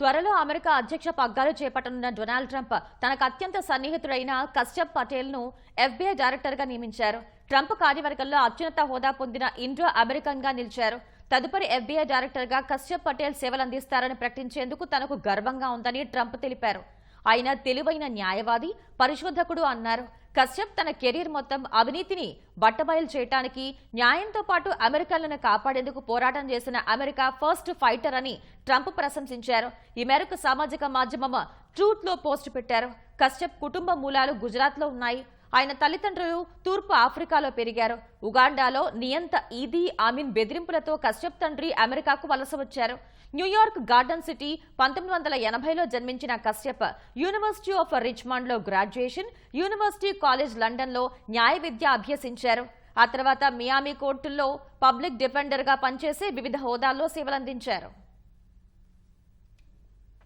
త్వరలో అమెరికా అధ్యక్ష పగ్గాలు చేపట్టనున్న డొనాల్డ్ ట్రంప్ తనకు అత్యంత సన్నిహితుడైన కశ్యప్ పటేల్ను ఎఫ్బీఐ డైరెక్టర్గా నియమించారు. ట్రంప్ కార్యవర్గంలో అత్యున్నత హోదా పొందిన ఇండో అమెరికన్గా నిలిచారు. తదుపరి ఎఫ్బీఐ డైరెక్టర్గా కశ్యప్ పటేల్ సేవలందిస్తారని ప్రకటించేందుకు తనకు గర్వంగా ఉందని ట్రంప్ తెలిపారు. ఆయన తెలివైన న్యాయవాది పరిశోధకుడు అన్నారు. కశ్యప్ తన కెరీర్ మొత్తం అవినీతిని బట్టబయలు చేయటానికి న్యాయంతో పాటు అమెరికాలను కాపాడేందుకు పోరాటం చేసిన అమెరికా ఫస్ట్ ఫైటర్ అని ట్రంప్ ప్రశంసించారు. ఈ మేరకు సామాజిక మాధ్యమం ట్రూత్లో పెట్టారు. కశ్యప్ కుటుంబ మూలాలు గుజరాత్లో ఉన్నాయి. ఆయన తల్లిదండ్రులు తూర్పు ఆఫ్రికాలో పెరిగారు. ఉగాండాలో నియంత ఈదీ ఆమీన్ బెదిరింపులతో కశ్యప్ తండ్రి అమెరికాకు వలస వచ్చారు. న్యూయార్క్ గార్డెన్ సిటీ పంతొమ్మిది వందల ఎనభైలో జన్మించిన కశ్యప్ యూనివర్సిటీ ఆఫ్ రిచ్మండ్లో గ్రాడ్యుయేషన్ యూనివర్సిటీ కాలేజ్ లండన్లో న్యాయ విద్య అభ్యసించారు. ఆ తర్వాత మియామి కోర్టుల్లో పబ్లిక్ డిఫెండర్గా పనిచేసి వివిధ హోదాల్లో సేవలందించారు.